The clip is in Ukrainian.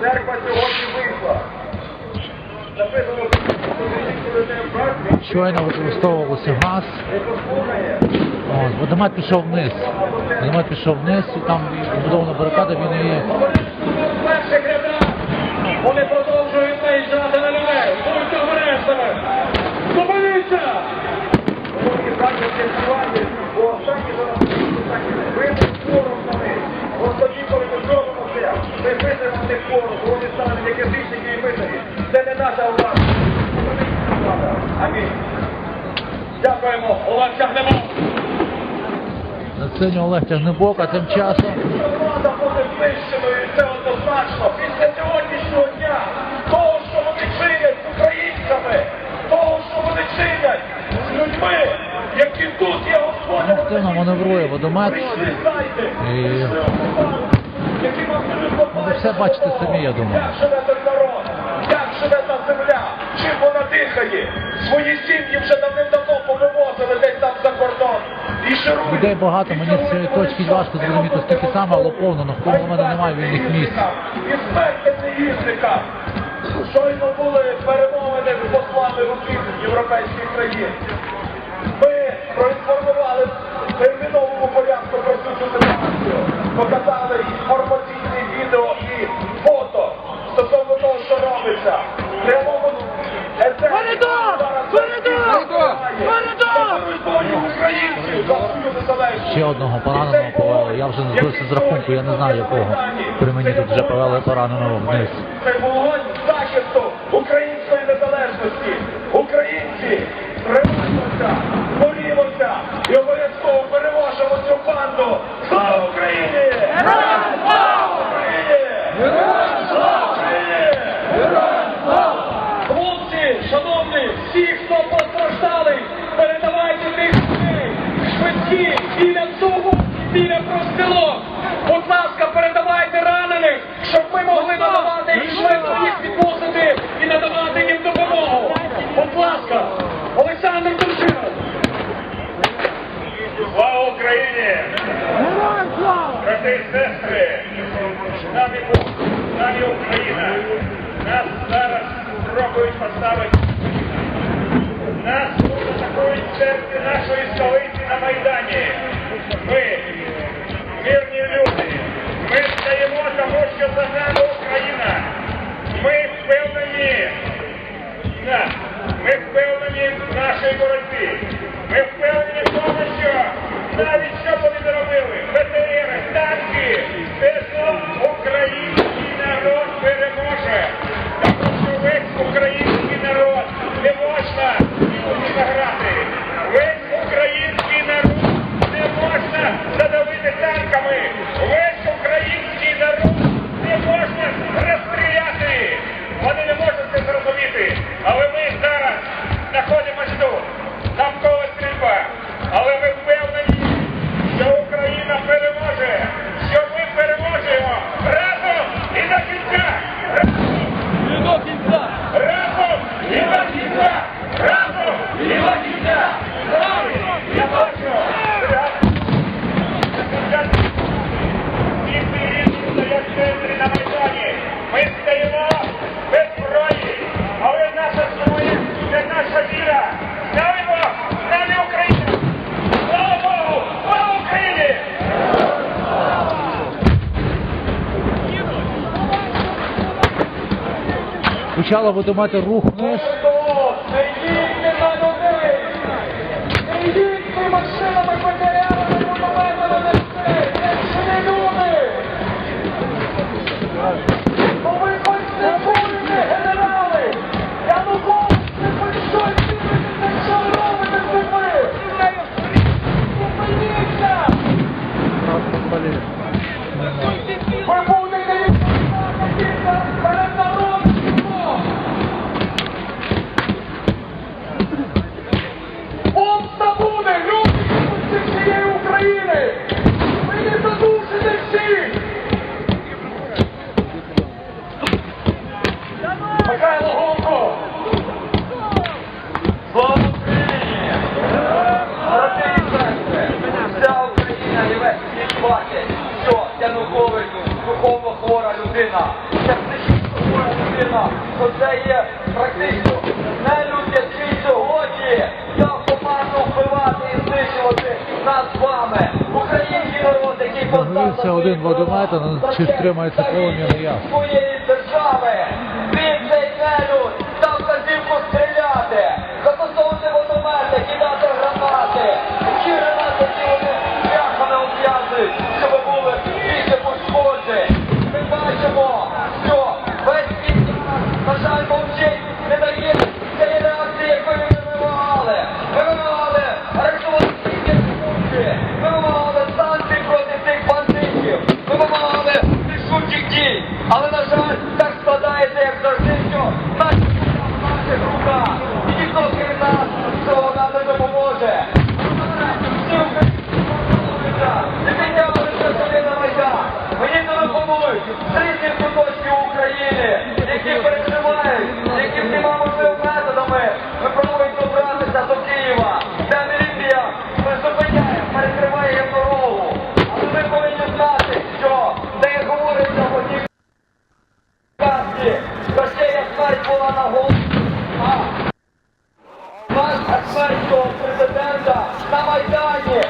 Церква сьогодні вийшла. Написано, Щойно використовувався газ. Водомет пішов вниз. Водомет пішов вниз, і там побудована барикада, він її Олег на сцені Олег Тягнебок, а тим часом Влада буде знищеною, і це однозначно. Після сьогоднішнього дня, того, що вони чинять з українцями, того, що вони чинять з людьми, які тут є господарями. активно маневрує водомет. І- Ну, ви все бачите самі, я думаю. Як живе той народ, як живе та земля, чим вона дихає. Свої сім'ї вже людей багато, мені з цієї точки важко зрозуміти, скільки саме, але повно, навколо мене немає вільних місць. І смерть. Щойно були перемовини з послами руків європейських країн. Ми проінформували в терміновому порядку про цю ситуацію. Показали інформаційне відео і фото стосовно того, що робиться. Ще одного пораненого повели. Я вже не збився з рахунку, я не знаю якого. При мені тут вже повели пораненого вниз. Це вогонь захисту української незалежності. Українці, тримаємося, борімося і обов'язково переможемо цю банду. Слава Україні! Героям слава Україні! Героям слава Україні! Героям слава! Хлопці, шановні, всі, хто постраждали, передавайте тих людей. Швидкі біля цього, біля профспілок. Будь ласка, передавайте ранених, щоб ми могли надавати їх швидко їх відвозити і надавати їм допомогу. Будь ласка, Олександр Турчинов. Слава Україні! Брати і сестри! З нами Бог, з нами Україна! Нас зараз спробують поставити. Нас атакують церкві нашої столиці Майдані. Ми, мирні люди, ми стаємо тому, що за нами Україна. Ми впевнені, ми впевнені в нашій боротьбі. Ми впевнені в тому, що навіть що вони не робили, БТР, танки, все одно Почало водомати рух вниз. людина, це психічно людина, то є практично не люди, які сьогодні я команду вбивати і знищувати нас з вами. Український народ, який поставив один водомет, чи втримається полум'я не ясно. телефонують з куточки України, які переживають, які всіма можливими методами випробують добратися до Києва. Ця міліція призупиняє, перекриває дорогу. Але ми повинні знати, що де говориться в одній казці, то ще як смерть була на а Вас смерть президента на Майдані.